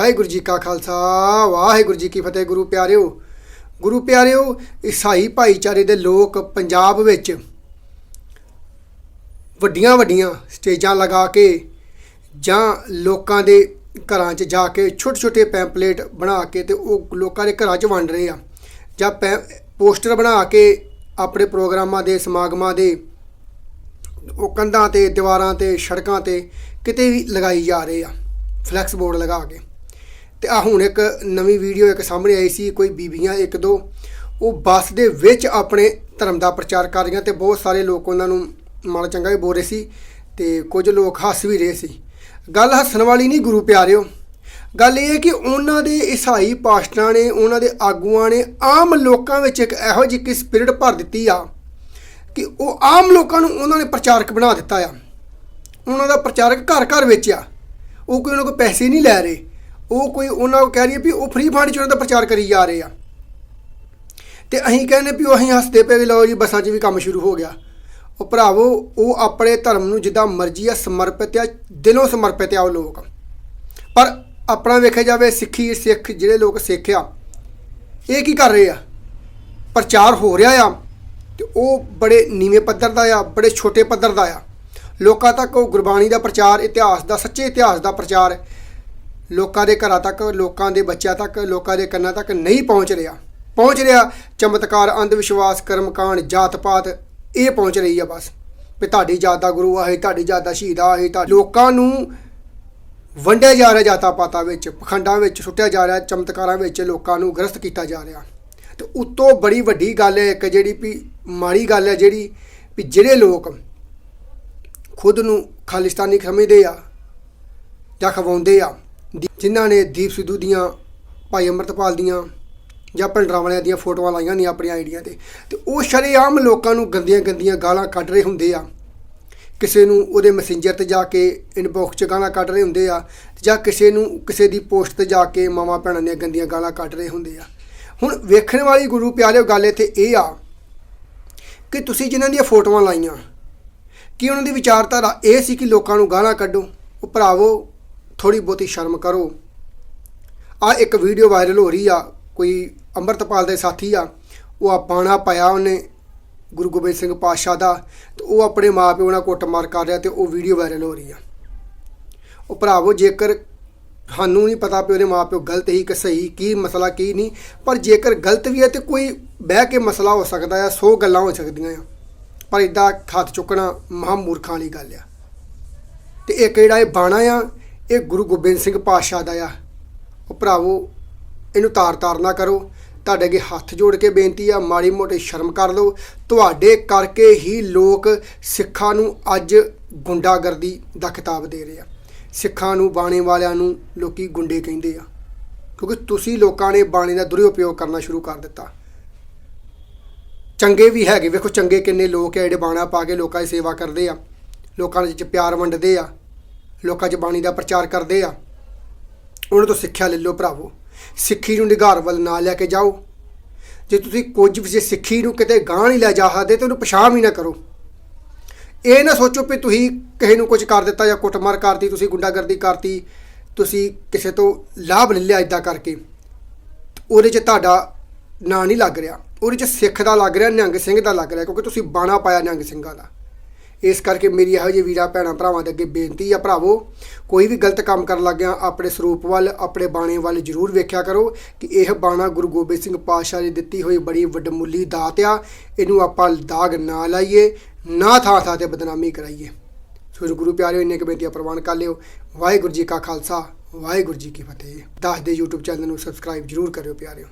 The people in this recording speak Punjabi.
ਵਾਹਿਗੁਰੂ ਜੀ ਕਾ ਖਾਲਸਾ, ਵਾਹਿਗੁਰੂ ਜੀ ਕੀ ਫਤਿਹ ਗੁਰੂ ਪਿਆਰਿਓ। ਗੁਰੂ ਪਿਆਰਿਓ, ਈਸਾਈ ਭਾਈਚਾਰੇ ਦੇ ਲੋਕ ਪੰਜਾਬ ਵਿੱਚ ਵੱਡੀਆਂ ਵੱਡੀਆਂ ਸਟੇਜਾਂ ਲਗਾ ਕੇ ਜਾਂ ਲੋਕਾਂ ਦੇ ਘਰਾਂ 'ਚ ਜਾ ਕੇ ਛੋਟੇ ਛੋਟੇ ਪੈਂਪਲੇਟ ਬਣਾ ਕੇ ਤੇ ਉਹ ਲੋਕਾਂ ਦੇ ਘਰਾਂ 'ਚ ਵੰਡ ਰਹੇ ਆ ਜਾਂ ਪੈ, ਪੋਸਟਰ ਬਣਾ ਕੇ ਆਪਣੇ ਪ੍ਰੋਗਰਾਮਾਂ ਦੇ, ਸਮਾਗਮਾਂ ਦੇ, ਉਹ ਕੰਧਾਂ ਤੇ, ਦੀਵਾਰਾਂ ਤੇ, ਸੜਕਾਂ ਤੇ ਕਿਤੇ ਵੀ ਲਗਾਈ ਜਾ ਰਹੇ ਆ, ਫਲੈਕਸ ਬੋਰਡ ਲਗਾ ਕੇ। ਤੇ ਆ ਹੁਣ ਇੱਕ ਨਵੀਂ ਵੀਡੀਓ ਇੱਕ ਸਾਹਮਣੇ ਆਈ ਸੀ, ਕੋਈ ਬੀਬੀਆਂ ਇੱਕ ਦੋ, ਉਹ ਬੱਸ ਦੇ ਵਿੱਚ ਆਪਣੇ ਧਰਮ ਦਾ ਪ੍ਰਚਾਰ ਕਰ ਰਹੀਆਂ ਤੇ ਬਹੁਤ ਸਾਰੇ ਲੋਕ ਉਹਨਾਂ ਨੂੰ ਮਾੜਾ ਚੰਗਾ ਵੀ ਬੋਲ ਰਹੇ ਸੀ ਤੇ ਕੁਝ ਲੋਕ ਹੱਸ ਵੀ ਰਹੇ ਸੀ। ਗੱਲ ਹੱਸਣ ਵਾਲੀ ਨਹੀਂ ਗੁਰੂ ਪਿਆਰਿਓ, ਗੱਲ ਇਹ ਹੈ ਕਿ ਉਹਨਾਂ ਦੇ ਈਸਾਈ ਪਾਸਟਰਾਂ ਨੇ, ਉਹਨਾਂ ਦੇ ਆਗੂਆਂ ਨੇ ਆਮ ਲੋਕਾਂ ਵਿੱਚ ਇੱਕ ਇਹੋ ਜਿਹੀ ਸਪਿਰਿਟ ਭਰ ਦਿੱਤੀ ਆ ਕਿ ਉਹ ਆਮ ਲੋਕਾਂ ਨੂੰ ਉਹਨਾਂ ਨੇ ਪ੍ਰਚਾਰਕ ਬਣਾ ਦਿੱਤਾ ਆ। ਉਹਨਾਂ ਦਾ ਪ੍ਰਚਾਰਕ ਘਰ ਘਰ ਵਿੱਚ ਆ। ਉਹ ਕੋਈ ਉਹਨਾਂ ਕੋਲ ਪੈਸੇ ਨਹੀਂ ਲੈ ਰਹੇ। ਉਹ ਕੋਈ ਉਹਨਾਂ ਨੂੰ ਕਹਿ ਰਹੀ ਹੈ ਵੀ ਉਹ ਫ੍ਰੀ ਫੰਡ ਚ ਉਹਨਾਂ ਦਾ ਪ੍ਰਚਾਰ ਕਰੀ ਜਾ ਰਹੇ ਆ। ਤੇ ਅਸੀਂ ਕਹਿੰਦੇ ਵੀ ਉਹ ਅਸੀਂ ਹੱਸਦੇ ਪਏ ਵੀ ਲਓ ਜੀ, ਬੱਸਾਂ 'ਚ ਵੀ ਕੰਮ ਸ਼ੁਰੂ ਹੋ ਗਿਆ। ਉਹ ਭਰਾਵੋ, ਉਹ ਆਪਣੇ ਧਰਮ ਨੂੰ ਜਿੱਦਾਂ ਮਰਜ਼ੀ ਆ ਸਮਰਪਿਤ ਆ, ਦਿਲੋਂ ਸਮਰਪਿਤ ਆ ਉਹ ਲੋਕ। ਪਰ ਆਪਣਾ ਵੇਖਿਆ ਜਾਵੇ, ਸਿੱਖੀ, ਸਿੱਖ ਜਿਹੜੇ ਲੋਕ ਸਿੱਖ ਆ, ਇਹ ਕੀ ਕਰ ਰਹੇ ਆ? ਪ੍ਰਚਾਰ ਹੋ ਰਿਹਾ ਆ ਤੇ ਉਹ ਬੜੇ ਨੀਵੇਂ ਪੱਧਰ ਦਾ ਆ, ਬੜੇ ਛੋਟੇ ਪੱਧਰ ਦਾ ਆ। ਲੋਕਾਂ ਤੱਕ ਉਹ ਗੁਰਬਾਣੀ ਦਾ ਪ੍ਰਚਾਰ, ਇਤਿਹਾਸ ਦਾ, ਸੱਚੇ ਇਤਿਹਾਸ ਦਾ ਪ੍ਰਚਾਰ ਲੋਕਾਂ ਦੇ ਘਰਾਂ ਤੱਕ, ਲੋਕਾਂ ਦੇ ਬੱਚਿਆਂ ਤੱਕ, ਲੋਕਾਂ ਦੇ ਕੰਨਾਂ ਤੱਕ ਨਹੀਂ ਪਹੁੰਚ ਰਿਹਾ। ਪਹੁੰਚ ਰਿਹਾ ਚਮਤਕਾਰ ਅੰਧ ਵਿਸ਼ਵਾਸ ਕਰਮਕਾਂਡ ਜਾਤ ਪਾਤ ਇਹ ਪਹੁੰਚ ਰਹੀ ਆ ਬਸ। ਵੀ ਤੁਹਾਡੀ ਜਾਤ ਦਾ ਗੁਰੂ ਆਏ ਤੁਹਾਡੀ ਜਾਤ ਦਾ ਸ਼ਹੀਦ ਆਏ ਤਾਂ ਲੋਕਾਂ ਨੂੰ ਵੰਡਿਆ ਜਾ ਰਿਹਾ ਜਾਤਾਂ ਪਾਤਾਂ ਵਿੱਚ, ਪਖੰਡਾਂ ਵਿੱਚ, ਸੁੱਟਿਆ ਜਾ ਰਿਹਾ, ਚਮਤਕਾਰਾਂ ਵਿੱਚ ਲੋਕਾਂ ਨੂੰ ਗ੍ਰਸਤ ਕੀਤਾ ਜਾ ਰਿਹਾ। ਤੇ ਉਤੋਂ ਬੜੀ ਵੱਡੀ ਗੱਲ ਹੈ, ਇੱਕ ਜਿਹੜੀ ਵੀ ਮਾੜੀ ਗੱਲ ਹੈ, ਜਿਹੜੀ ਵੀ ਜਿਹੜੇ ਲੋਕ ਖੁਦ ਨੂੰ ਖਾਲਿਸਤਾਨੀ ਸਮਝਦੇ ਆ ਜਾਂ ਖਵਾਉਂਦੇ ਆ ਜਿਨ੍ਹਾਂ ਨੇ ਦੀਪ ਸਿੱਧੂ ਦੀਆਂ, ਭਾਈ ਅਮਰਤਪਾਲ ਦੀਆਂ ਜਾਂ ਭਿੰਡਰਾਂ ਵਾਲਿਆਂ ਦੀਆਂ ਫੋਟੋਆਂ ਲਾਈਆਂ ਨੇ ਆਪਣੀਆਂ ਆਈਡੀਆਂ ਤੇ। ਤੇ ਉਹ ਸ਼ਰੇਆਮ ਲੋਕਾਂ ਨੂੰ ਗੰਦੀਆਂ ਗੰਦੀਆਂ ਗਾਲਾਂ ਕੱਢ ਰਹੇ ਹੁੰਦੇ ਆ। ਕਿਸੇ ਨੂੰ ਉਹਦੇ ਮੈਸੇਂਜਰ ਤੇ ਜਾ ਕੇ ਇਨਬਾਕਸ 'ਚ ਗਾਲਾਂ ਕੱਢ ਰਹੇ ਹੁੰਦੇ ਆ ਜਾਂ ਕਿਸੇ ਨੂੰ ਕਿਸੇ ਦੀ ਪੋਸਟ ਤੇ ਜਾ ਕੇ ਮਾਵਾਂ ਭੈਣਾਂ ਦੀਆਂ ਗੰਦੀਆਂ ਗਾਲਾਂ ਕੱਢ ਰਹੇ ਹੁੰਦੇ ਆ। ਹੁਣ ਵੇਖਣ ਵਾਲੀ ਗੁਰੂ ਪਿਆਰਿਓ ਗੱਲ ਇੱਥੇ ਇਹ ਆ ਕਿ ਤੁਸੀਂ ਜਿਨ੍ਹਾਂ ਦੀਆਂ ਫੋਟੋਆਂ ਲਾਈਆਂ, ਕਿ ਉਹਨਾਂ ਦੀ ਵਿਚਾਰਧਾਰਾ ਇਹ ਸੀ ਕਿ ਲੋਕਾਂ ਨੂੰ ਗਾਲਾਂ ਕੱਢੋ, ਉਹ ਭਰਾਵੋ ਥੋੜੀ ਬਹੁਤੀ ਸ਼ਰਮ ਕਰੋ। ਆ ਇੱਕ ਵੀਡੀਓ ਵਾਇਰਲ ਹੋ ਰਹੀ ਆ, ਕੋਈ ਅੰਮ੍ਰਿਤਪਾਲ ਦੇ ਸਾਥੀ ਆ, ਉਹ ਆ ਬਾਣਾ ਪਾਇਆ ਉਹਨੇ ਗੁਰੂ ਗੋਬਿੰਦ ਸਿੰਘ ਪਾਤਸ਼ਾਹ ਦਾ, ਤੇ ਉਹ ਆਪਣੇ ਮਾਪਿਓ ਨਾਲ ਕੁੱਟਮਾਰ ਕਰ ਰਿਹਾ ਤੇ ਉਹ ਵੀਡੀਓ ਵਾਇਰਲ ਹੋ ਰਹੀ ਆ। ਉਹ ਭਰਾਵੋ, ਜੇਕਰ ਸਾਨੂੰ ਨਹੀਂ ਪਤਾ ਵੀ ਉਹਦੇ ਮਾਪਿਓ ਗਲਤ ਹੀ ਕਿ ਸਹੀ, ਕੀ ਮਸਲਾ, ਕੀ ਨਹੀਂ, ਪਰ ਜੇਕਰ ਗਲਤ ਵੀ ਹੈ ਤੇ ਕੋਈ ਬਹਿ ਕੇ ਮਸਲਾ ਹੋ ਸਕਦਾ ਆ 100 ਗੱਲਾਂ ਹੋ ਸਕਦੀਆਂ ਆ। ਪਰ ਇਦਾਂ ਹੱਥ ਚੁੱਕਣਾ ਮਹਾਂ ਮੂਰਖਾਂ ਵਾਲੀ ਗੱਲ ਆ। ਤੇ ਇੱਕ ਜਿਹੜਾ ਇਹ ਬਾਣਾ ਆ? ਇਹ ਗੁਰੂ ਗੋਬਿੰਦ ਸਿੰਘ ਪਾਤਸ਼ਾਹ ਦਾ ਆ। ਉਹ ਭਰਾਵੋ, ਇਹਨੂੰ ਤਾਰ-ਤਾਰ ਨਾ ਕਰੋ। ਤੁਹਾਡੇ ਅੱਗੇ ਹੱਥ ਜੋੜ ਕੇ ਬੇਨਤੀ ਆ, ਮਾੜੀ ਮੋਟੀ ਸ਼ਰਮ ਕਰ ਲਓ। ਤੁਹਾਡੇ ਕਰਕੇ ਹੀ ਲੋਕ ਸਿੱਖਾਂ ਨੂੰ ਅੱਜ ਗੁੰਡਾਗਰਦੀ ਦਾ ਖਿਤਾਬ ਦੇ ਰਹੇ ਆ। ਸਿੱਖਾਂ ਨੂੰ, ਬਾਣੇ ਵਾਲਿਆਂ ਨੂੰ ਲੋਕੀ ਗੁੰਡੇ ਕਹਿੰਦੇ ਆ। ਕਿਉਂਕਿ ਤੁਸੀਂ ਲੋਕਾਂ ਨੇ ਬਾਣੇ ਦਾ ਦੁਰਉਪਯੋਗ ਕਰਨਾ ਸ਼ੁਰੂ ਕਰ ਦਿੱਤਾ। ਚੰਗੇ ਵੀ ਹੈਗੇ। ਵੇਖੋ ਚੰਗੇ ਕਿੰਨੇ ਲੋਕ ਆ ਜਿਹੜੇ ਬਾਣਾ ਪਾ ਕੇ ਲੋਕਾਂ ਦੀ ਸੇਵਾ ਕਰਦੇ ਆ। ਲੋਕਾਂ ਦੇ ਵਿੱਚ ਪਿਆਰ ਵੰਡਦੇ ਆ। ਲੋਕਾਂ 'ਚ ਬਾਣੀ ਦਾ ਪ੍ਰਚਾਰ ਕਰਦੇ ਆ। ਉਹਨਾਂ ਤੋਂ ਸਿੱਖਿਆ ਲੈ ਲਓ ਭਰਾਵੋ। ਸਿੱਖੀ ਨੂੰ ਨਿਗਾਰ ਵੱਲ ਨਾ ਲੈ ਕੇ ਜਾਓ। ਜੇ ਤੁਸੀਂ ਕੁਝ ਵੀ ਸਿੱਖੀ ਨੂੰ ਕਿਤੇ ਗਾਂਹ ਨਹੀਂ ਲੈ ਜਾ ਸਕਦੇ ਤੇ ਉਹਨੂੰ ਪਛਾਣ ਵੀ ਨਾ ਕਰੋ। ਇਹ ਨਾ ਸੋਚੋ ਵੀ ਤੁਸੀਂ ਕਿਸੇ ਨੂੰ ਕੁਝ ਕਰ ਦਿੱਤਾ ਜਾਂ ਕੁੱਟਮਾਰ ਕਰਤੀ, ਤੁਸੀਂ ਗੁੰਡਾਗਰਦੀ ਕਰਤੀ, ਤੁਸੀਂ ਕਿਸੇ ਤੋਂ ਲਾਭ ਲੈ ਲਿਆ ਇਦਾਂ ਕਰਕੇ। ਉਹਦੇ 'ਚ ਤੁਹਾਡਾ ਨਾਂ ਨਹੀਂ ਲੱਗ ਰਿਹਾ। ਉਹਦੇ 'ਚ ਸਿੱਖ ਦਾ ਲੱਗ ਰਿਹਾ, ਨਿਹੰਗ ਸਿੰਘ ਦਾ ਲੱਗ ਰਿਹਾ, ਕਿਉਂਕਿ ਤੁਸੀਂ ਬਾਣਾ ਪਾਇਆ ਨਿਹੰਗ ਸਿੰਘਾਂ ਦਾ। ਇਸ ਕਰਕੇ ਮੇਰੀ ਇਹੋ ਜਿਹੇ ਵੀਰਾਂ, ਭੈਣਾਂ, ਭਰਾਵਾਂ ਦੇ ਅੱਗੇ ਬੇਨਤੀ ਆ, ਭਰਾਵੋ, ਕੋਈ ਵੀ ਗਲਤ ਕੰਮ ਕਰਨ ਲੱਗਿਆ, ਆਪਣੇ ਸਰੂਪ ਵੱਲ, ਆਪਣੇ ਬਾਣੇ ਵੱਲ ਜ਼ਰੂਰ ਵੇਖਿਆ ਕਰੋ ਕਿ ਇਹ ਬਾਣਾ ਗੁਰੂ ਗੋਬਿੰਦ ਸਿੰਘ ਪਾਤਸ਼ਾਹ ਨੇ ਦਿੱਤੀ ਹੋਈ ਬੜੀ ਵੱਡਮੁੱਲੀ ਦਾਤ ਆ। ਇਹਨੂੰ ਆਪਾਂ ਦਾਗ ਨਾ ਲਾਈਏ, ਨਾ ਥਾਂ ਥਾਂ ਤੇ ਬਦਨਾਮੀ ਕਰਾਈਏ। ਸੋ ਗੁਰੂ ਪਿਆਰਿਓ ਇੰਨੇ ਕੁ ਬੇਨਤੀਆਂ ਪ੍ਰਵਾਨ ਕਰ ਲਿਓ। ਵਾਹਿਗੁਰੂ ਜੀ ਕਾ ਖਾਲਸਾ, ਵਾਹਿਗੁਰੂ ਜੀ ਕੀ ਫਤਿਹ। ਦੱਸ ਦੇ YouTube ਚੈਨਲ ਨੂੰ ਸਬਸਕ੍ਰਾਈਬ ਜ਼ਰੂਰ ਕਰਿਓ ਪਿਆਰਿਓ।